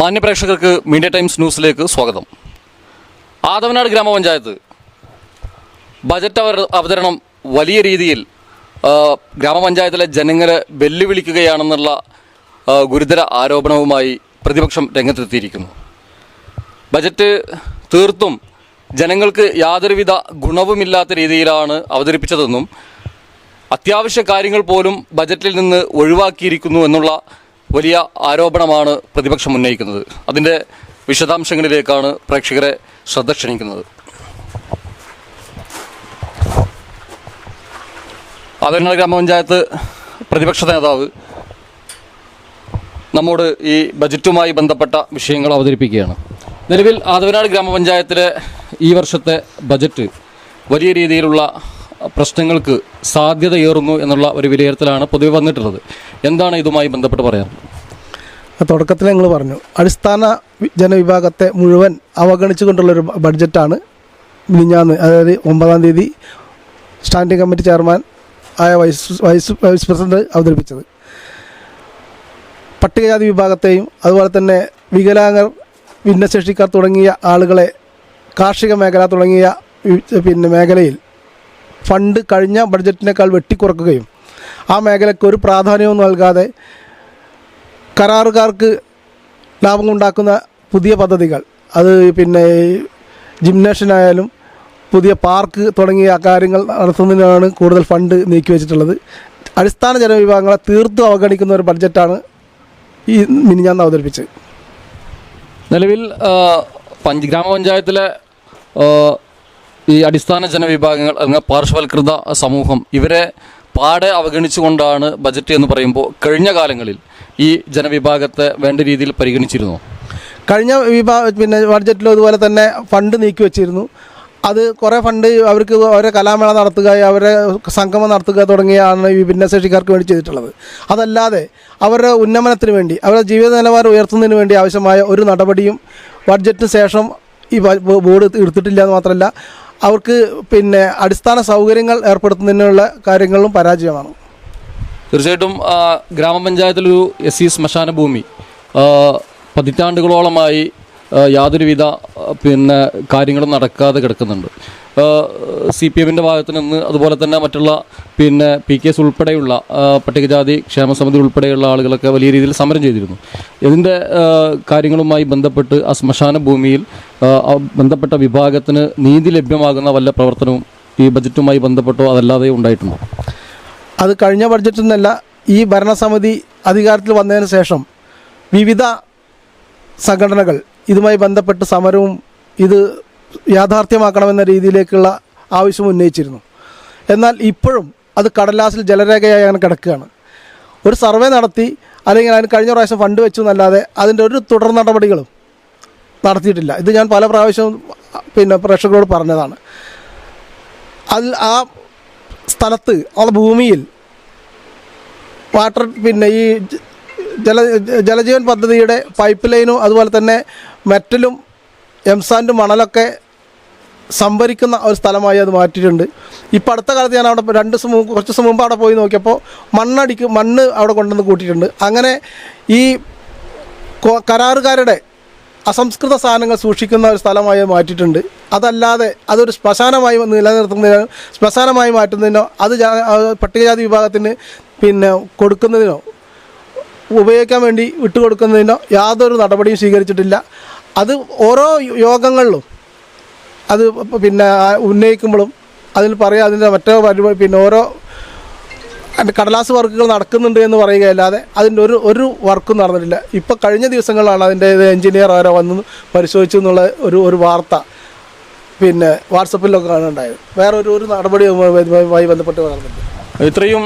മാന്യപ്രേക്ഷകർക്ക് media times ന്യൂസിലേക്ക് സ്വാഗതം. ആദവനാട് ഗ്രാമപഞ്ചായത്ത് ബജറ്റ് അവതരണം വലിയ രീതിയിൽ ഗ്രാമപഞ്ചായത്തിലെ ജനങ്ങളെ വെല്ലുവിളിക്കുകയാണെന്നുള്ള ഗുരുതര ആരോപണവുമായി പ്രതിപക്ഷം രംഗത്തെത്തിയിരിക്കുന്നു. ബജറ്റ് തീർത്തും ജനങ്ങൾക്ക് യാതൊരുവിധ ഗുണവുമില്ലാത്ത രീതിയിലാണ് അവതരിപ്പിച്ചതെന്നും അത്യാവശ്യ കാര്യങ്ങൾ പോലും ബജറ്റിൽ നിന്ന് ഒഴിവാക്കിയിരിക്കുന്നു എന്നുള്ള വലിയ ആരോപണമാണ് പ്രതിപക്ഷം ഉന്നയിക്കുന്നത്. അതിന്റെ വിശദാംശങ്ങളിലേക്കാണ് പ്രേക്ഷകരെ ശ്രദ്ധ ക്ഷണിക്കുന്നത് ആദരണ ഗ്രാമപഞ്ചായത്ത് പ്രതിപക്ഷ നേതാവ് നമ്മോട് ഈ ബജറ്റുമായി ബന്ധപ്പെട്ട വിഷയങ്ങൾ അവതരിപ്പിക്കുകയാണ്. നിലവിൽ ആദവനാട് ഗ്രാമപഞ്ചായത്തിലെ ഈ വർഷത്തെ ബജറ്റ് വലിയ രീതിയിലുള്ള പ്രശ്നങ്ങൾക്ക് സാധ്യതയേറുന്നു എന്നുള്ള ഒരു വിലയിരുത്തലാണ് പൊതുവെ വന്നിട്ടുള്ളത്. എന്താണ് ഇതുമായി ബന്ധപ്പെട്ട് പറയാൻ? തുടക്കത്തിൽ ഞങ്ങൾ പറഞ്ഞു അടിസ്ഥാന ജനവിഭാഗത്തെ മുഴുവൻ അവഗണിച്ചുകൊണ്ടുള്ളൊരു ബഡ്ജറ്റാണ് മിനിഞ്ഞാന്ന് അതായത് ഒമ്പതാം തീയതി സ്റ്റാൻഡിംഗ് കമ്മിറ്റി ചെയർമാൻ ആയ വൈസ് വൈസ് വൈസ് പ്രസിഡന്റ് അവതരിപ്പിച്ചത്. പട്ടികജാതി വിഭാഗത്തെയും അതുപോലെ തന്നെ വികലാംഗർ ഭിന്നശേഷിക്കാർ തുടങ്ങിയ ആളുകളെ കാർഷിക മേഖല തുടങ്ങിയ പിന്നെ മേഖലയിൽ ഫണ്ട് കഴിഞ്ഞ ബഡ്ജറ്റിനേക്കാൾ വെട്ടിക്കുറക്കുകയും ആ മേഖലയ്ക്ക് ഒരു പ്രാധാന്യവും നൽകാതെ കരാറുകാർക്ക് ലാഭം ഉണ്ടാക്കുന്ന പുതിയ പദ്ധതികൾ. അത് പിന്നെ ജിംനേഷ്യനായാലും പുതിയ പാർക്ക് തുടങ്ങിയ കാര്യങ്ങൾ നടത്തുന്നതിനാണ് കൂടുതൽ ഫണ്ട് നീക്കി വെച്ചിട്ടുള്ളത്. അടിസ്ഥാന ജനവിഭാഗങ്ങളെ തീർത്തും അവഗണിക്കുന്ന ഒരു ബഡ്ജറ്റാണ് ഈ മിനിഞ്ഞാന്ന് അവതരിപ്പിച്ചത്. നിലവിൽ പഞ്ച് ഗ്രാമപഞ്ചായത്തിലെ ഈ അടിസ്ഥാന ജനവിഭാഗങ്ങൾ അല്ലെങ്കിൽ പാർശ്വവൽകൃത സമൂഹം ഇവരെ പാടെ അവഗണിച്ചുകൊണ്ടാണ് ബജറ്റ് എന്ന് പറയുമ്പോൾ കഴിഞ്ഞ കാലങ്ങളിൽ ഈ ജനവിഭാഗത്തെ വേണ്ട രീതിയിൽ പരിഗണിച്ചിരുന്നു? കഴിഞ്ഞ വിഭാഗ പിന്നെ ബഡ്ജറ്റിലും അതുപോലെ തന്നെ ഫണ്ട് നീക്കി വെച്ചിരുന്നു. അത് കുറേ ഫണ്ട് അവർക്ക് അവരെ കലാമേള നടത്തുക അവരെ സംഗമം നടത്തുക തുടങ്ങിയാണ് ഈ ഭിന്നശേഷിക്കാർക്ക് വേണ്ടി ചെയ്തിട്ടുള്ളത്. അതല്ലാതെ അവരുടെ ഉന്നമനത്തിന് വേണ്ടി അവരുടെ ജീവിത നിലവാരം ഉയർത്തുന്നതിന് വേണ്ടി ആവശ്യമായ ഒരു നടപടിയും ബഡ്ജറ്റിന് ശേഷം ഈ ബോർഡ് എടുത്തിട്ടില്ല എന്ന് മാത്രമല്ല അവർക്ക് പിന്നെ അടിസ്ഥാന സൗകര്യങ്ങൾ ഏർപ്പെടുത്തുന്നതിനുള്ള കാര്യങ്ങളും പരാജയമാണ്. തീർച്ചയായിട്ടും ഗ്രാമപഞ്ചായത്തിലൊരു എസ് സി ശ്മശാന ഭൂമി പതിറ്റാണ്ടുകളോളമായി യാതൊരുവിധ പിന്നെ കാര്യങ്ങളും നടക്കാതെ കിടക്കുന്നുണ്ട്. സി പി എമ്മിന്റെ ഭാഗത്തു നിന്ന് അതുപോലെ തന്നെ മറ്റുള്ള പിന്നെ പി കെ എസ് ഉൾപ്പെടെയുള്ള പട്ടികജാതി ക്ഷേമ സമിതി ഉൾപ്പെടെയുള്ള ആളുകളൊക്കെ വലിയ രീതിയിൽ സമരം ചെയ്തിരുന്നു. ഇതിന്റെ കാര്യങ്ങളുമായി ബന്ധപ്പെട്ട് ആ ശ്മശാന ഭൂമിയിൽ ബന്ധപ്പെട്ട വിഭാഗത്തിന് നീതി ലഭ്യമാകുന്ന വല്ല പ്രവർത്തനവും ഈ ബജറ്റുമായി ബന്ധപ്പെട്ടോ അതല്ലാതെ ഉണ്ടായിട്ടുണ്ടോ? അത് കഴിഞ്ഞ ബഡ്ജറ്റിൽ നിന്നല്ല ഈ ഭരണസമിതി അധികാരത്തിൽ വന്നതിന് ശേഷം വിവിധ സംഘടനകൾ ഇതുമായി ബന്ധപ്പെട്ട് സമരവും ഇത് യാഥാർത്ഥ്യമാക്കണമെന്ന രീതിയിലേക്കുള്ള ആവശ്യം ഉന്നയിച്ചിരുന്നു. എന്നാൽ ഇപ്പോഴും അത് കടലാസിൽ ജലരേഖയായി അങ്ങനെ കിടക്കുകയാണ്. ഒരു സർവേ നടത്തി അല്ലെങ്കിൽ അതിന് കഴിഞ്ഞ പ്രാവശ്യം ഫണ്ട് വെച്ചു എന്നല്ലാതെ അതിന്റെ ഒരു തുടർ നടപടികളും നടത്തിയിട്ടില്ല. ഇത് ഞാൻ പല പ്രാവശ്യവും പിന്നെ പ്രേക്ഷകരോട് പറഞ്ഞതാണ്. അതിൽ ആ സ്ഥലത്ത് ആ ഭൂമിയിൽ വാട്ടർ പിന്നെ ഈ ജല ജലജീവൻ പദ്ധതിയുടെ പൈപ്പ് ലൈനും അതുപോലെ തന്നെ മെറ്റലും എംസാൻഡും മണലൊക്കെ സംഭരിക്കുന്ന ഒരു സ്ഥലമായി അത് മാറ്റിയിട്ടുണ്ട്. ഇപ്പോൾ അടുത്ത കാലത്ത് ഞാൻ അവിടെ രണ്ട് ദിവസം മുമ്പ് കുറച്ച് ദിവസം മുമ്പ് അവിടെ പോയി നോക്കിയപ്പോൾ മണ്ണടിക്ക് മണ്ണ് അവിടെ കൊണ്ടുവന്ന് കൂട്ടിയിട്ടുണ്ട്. അങ്ങനെ ഈ കരാറുകാരുടെ അസംസ്കൃത സാധനങ്ങൾ സൂക്ഷിക്കുന്ന ഒരു സ്ഥലമായി മാറ്റിയിട്ടുണ്ട്. അതല്ലാതെ അതൊരു ശ്മശാനമായി നിലനിർത്തുന്നതിനോ ശ്മശാനമായി മാറ്റുന്നതിനോ അത് പട്ടികജാതി വിഭാഗത്തിന് പിന്നെ കൊടുക്കുന്നതിനോ ഉപയോഗിക്കാൻ വേണ്ടി വിട്ടുകൊടുക്കുന്നതിനോ യാതൊരു നടപടിയും സ്വീകരിച്ചിട്ടില്ല അത് ഓരോ യോഗങ്ങളിലും അത് പിന്നെ ഉന്നയിക്കുമ്പോഴും അതിൽ പറയുക അതിന്റെ മറ്റോ പരിപാടി പിന്നെ ഓരോ കടലാസ് വർക്കുകൾ നടക്കുന്നുണ്ട് എന്ന് പറയുകയല്ലാതെ അതിന്റെ ഒരു ഒരു വർക്കും നടന്നിട്ടില്ല ഇപ്പോൾ കഴിഞ്ഞ ദിവസങ്ങളിലാണ് അതിന്റെ എഞ്ചിനീയർ ആരോ വന്ന് പരിശോധിച്ചു എന്നുള്ള ഒരു ഒരു വാർത്ത പിന്നെ വാട്സപ്പിലൊക്കെ കാണുന്നുണ്ടായത് വേറെ ഒരു ഒരു നടപടിയുമായി ബന്ധപ്പെട്ട് നടന്നിട്ടില്ല ഇത്രയും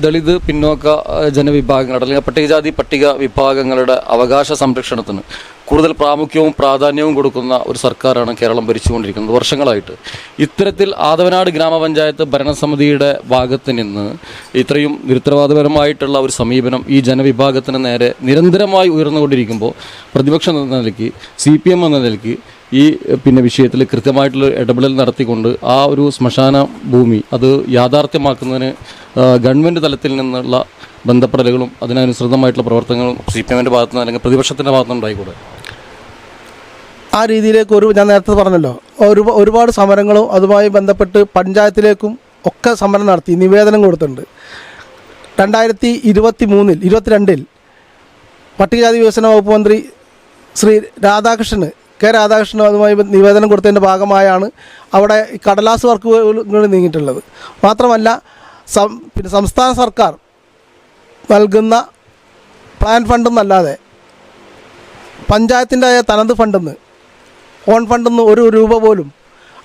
ദളിത് പിന്നോക്ക ജനവിഭാഗങ്ങളുടെ അല്ലെങ്കിൽ പട്ടികജാതി പട്ടിക വിഭാഗങ്ങളുടെ അവകാശ സംരക്ഷണത്തിന് കൂടുതൽ പ്രാമുഖ്യവും പ്രാധാന്യവും കൊടുക്കുന്ന ഒരു സർക്കാരാണ് കേരളം ഭരിച്ചുകൊണ്ടിരിക്കുന്നത്. വർഷങ്ങളായിട്ട് ഇത്തരത്തിൽ ആദവനാട് ഗ്രാമപഞ്ചായത്ത് ഭരണസമിതിയുടെ ഭാഗത്ത് നിന്ന് ഇത്രയും നിരുത്തരവാദപരമായിട്ടുള്ള ഒരു സമീപനം ഈ ജനവിഭാഗത്തിന് നേരെ നിരന്തരമായി ഉയർന്നുകൊണ്ടിരിക്കുമ്പോൾ പ്രതിപക്ഷം എന്ന നിലയ്ക്ക് സി എന്ന നിലയ്ക്ക് ഈ പിന്നെ വിഷയത്തിൽ കൃത്യമായിട്ടുള്ള ഇടപെടൽ നടത്തിക്കൊണ്ട് ആ ഒരു ശ്മശാന ഭൂമി അത് യാഥാർത്ഥ്യമാക്കുന്നതിന് ഗവൺമെന്റ് തലത്തിൽ നിന്നുള്ള ബന്ധപ്പെടലുകളും അതിനനുസൃതമായിട്ടുള്ള പ്രവർത്തനങ്ങളും സി പി എമ്മിന്റെ ഭാഗത്തു നിന്ന് അല്ലെങ്കിൽ പ്രതിപക്ഷത്തിന്റെ ഭാഗത്തു നിന്നുണ്ടായിക്കൂടെ ആ രീതിയിലേക്ക് ഒരു ഞാൻ നേരത്തെ പറഞ്ഞല്ലോ ഒരു ഒരുപാട് സമരങ്ങളും അതുമായി ബന്ധപ്പെട്ട് പഞ്ചായത്തിലേക്കും ഒക്കെ സമരം നടത്തി നിവേദനം കൊടുത്തിട്ടുണ്ട്. രണ്ടായിരത്തി ഇരുപത്തി മൂന്നിൽ ഇരുപത്തിരണ്ടിൽ പട്ടികജാതി വികസന വകുപ്പ് മന്ത്രി ശ്രീ രാധാകൃഷ്ണന് കെ രാധാകൃഷ്ണൻ അതുമായി നിവേദനം കൊടുത്തതിന്റെ ഭാഗമായാണ് അവിടെ കടലാസ് വർക്കുകൾ നീങ്ങിയിട്ടുള്ളത്. മാത്രമല്ല പിന്നെ സംസ്ഥാന സർക്കാർ നൽകുന്ന പ്ലാൻ ഫണ്ടെന്നല്ലാതെ പഞ്ചായത്തിന്റെ തനത് ഫണ്ടെന്ന് ഓൺ ഫണ്ടെന്ന് ഒരു രൂപ പോലും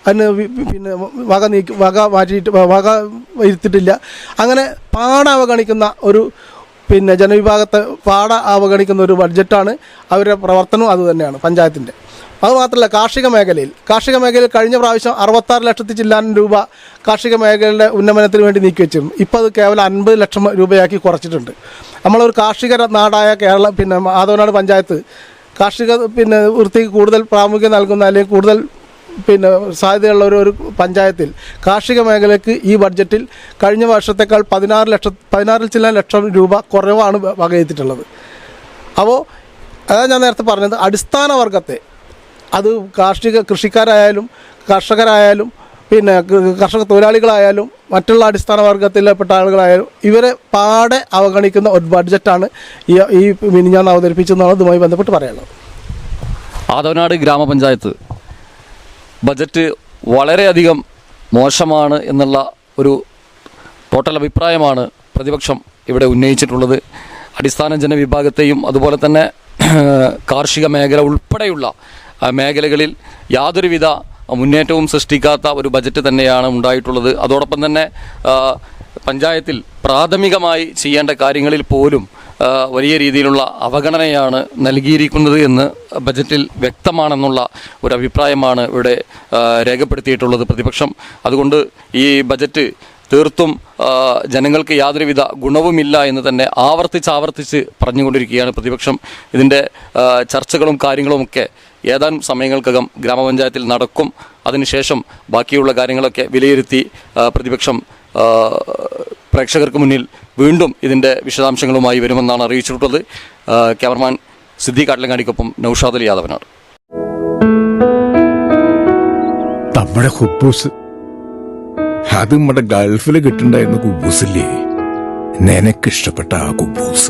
അതിന് പിന്നെ വക നീക്കി വക മാറ്റിയിട്ട് വക ഇരുത്തിയിട്ടില്ല. അങ്ങനെ പാട അവഗണിക്കുന്ന ഒരു പിന്നെ ജനവിഭാഗത്തെ പാട അവഗണിക്കുന്ന ഒരു ബഡ്ജറ്റാണ് അവരുടെ പ്രവർത്തനവും അതുതന്നെയാണ് പഞ്ചായത്തിന്റെ. അതുമാത്രമല്ല കാർഷിക മേഖലയിൽ. കാർഷിക മേഖലയിൽ കഴിഞ്ഞ പ്രാവശ്യം അറുപത്താറ് ലക്ഷത്തി ചില്ലാനും രൂപ കാർഷിക മേഖലയുടെ ഉന്നമനത്തിന് വേണ്ടി നീക്കി വെച്ചിരുന്നു. ഇപ്പോൾ അത് കേവലം അൻപത് ലക്ഷം രൂപയാക്കി കുറച്ചിട്ടുണ്ട്. നമ്മളൊരു കാർഷിക നാടായ കേരളം പിന്നെ ആദവനാട് പഞ്ചായത്ത് കാർഷിക പിന്നെ വൃത്തിക്ക് കൂടുതൽ പ്രാമുഖ്യം നൽകുന്ന അല്ലെങ്കിൽ കൂടുതൽ പിന്നെ സാധ്യതയുള്ള ഒരു പഞ്ചായത്തിൽ കാർഷിക മേഖലയ്ക്ക് ഈ ബഡ്ജറ്റിൽ കഴിഞ്ഞ വർഷത്തേക്കാൾ പതിനാറ് ലക്ഷം പതിനാറിൽ ചില ലക്ഷം രൂപ കുറവാണ് വകയെത്തിയിട്ടുള്ളത് അപ്പോൾ അതാണ് ഞാൻ നേരത്തെ പറഞ്ഞത് അടിസ്ഥാന വർഗത്തെ അത് കാർഷിക കൃഷിക്കാരായാലും കർഷകരായാലും പിന്നെ കർഷക തൊഴിലാളികളായാലും മറ്റുള്ള അടിസ്ഥാന വർഗത്തിൽപ്പെട്ട ആളുകളായാലും ഇവരെ പാടെ അവഗണിക്കുന്ന ഒരു ബഡ്ജറ്റാണ് ഈ ഈ മിനിഞ്ഞാന്ന് അവതരിപ്പിച്ചതെന്നാണ് ഇതുമായി ബന്ധപ്പെട്ട് പറയാനുള്ളത്. ആദവനാട് ഗ്രാമപഞ്ചായത്ത് ബജറ്റ് വളരെയധികം മോശമാണ് എന്നുള്ള ഒരു ടോട്ടൽ അഭിപ്രായമാണ് പ്രതിപക്ഷം ഇവിടെ ഉന്നയിച്ചിട്ടുള്ളത്. അടിസ്ഥാന ജനവിഭാഗത്തെയും അതുപോലെ തന്നെ കാർഷിക മേഖല ഉൾപ്പെടെയുള്ള മേഖലകളിൽ യാതൊരുവിധ മുന്നേറ്റവും സൃഷ്ടിക്കാത്ത ഒരു ബജറ്റ് തന്നെയാണ് ഉണ്ടായിട്ടുള്ളത്. അതോടൊപ്പം തന്നെ പഞ്ചായത്തിൽ പ്രാഥമികമായി ചെയ്യേണ്ട കാര്യങ്ങളിൽ പോലും വലിയ രീതിയിലുള്ള അവഗണനയാണ് നൽകിയിരിക്കുന്നത് എന്ന് ബജറ്റിൽ വ്യക്തമാണെന്നുള്ള ഒരു അഭിപ്രായമാണ് ഇവിടെ രേഖപ്പെടുത്തിയിട്ടുള്ളത് പ്രതിപക്ഷം. അതുകൊണ്ട് ഈ ബജറ്റ് തീർത്തും ജനങ്ങൾക്ക് യാതൊരുവിധ ഗുണവുമില്ല എന്ന് തന്നെ ആവർത്തിച്ച് ആവർത്തിച്ച് പറഞ്ഞുകൊണ്ടിരിക്കുകയാണ് പ്രതിപക്ഷം. ഇതിന്റെ ചർച്ചകളും കാര്യങ്ങളുമൊക്കെ ഏതാനും സമയങ്ങൾക്കകം ഗ്രാമപഞ്ചായത്തിൽ നടക്കും. അതിനുശേഷം ബാക്കിയുള്ള കാര്യങ്ങളൊക്കെ വിലയിരുത്തി പ്രതിപക്ഷം പ്രേക്ഷകർക്ക് മുന്നിൽ വീണ്ടും ഇതിന്റെ വിശദാംശങ്ങളുമായി വരുമെന്നാണ് അറിയിച്ചിട്ടുള്ളത്. ക്യാമറമാൻ സിദ്ധി കാട്ടിലങ്ങാടിക്കൊപ്പം നൌഷാദ് അലി യാദവനാണ്. നമ്മുടെ കുബൂസ് അത് നമ്മുടെ ഗൾഫിൽ കിട്ടുണ്ടായിരുന്ന കുബൂസില്ലേ? നിനക്കിഷ്ടപ്പെട്ട ആ കുബൂസ്.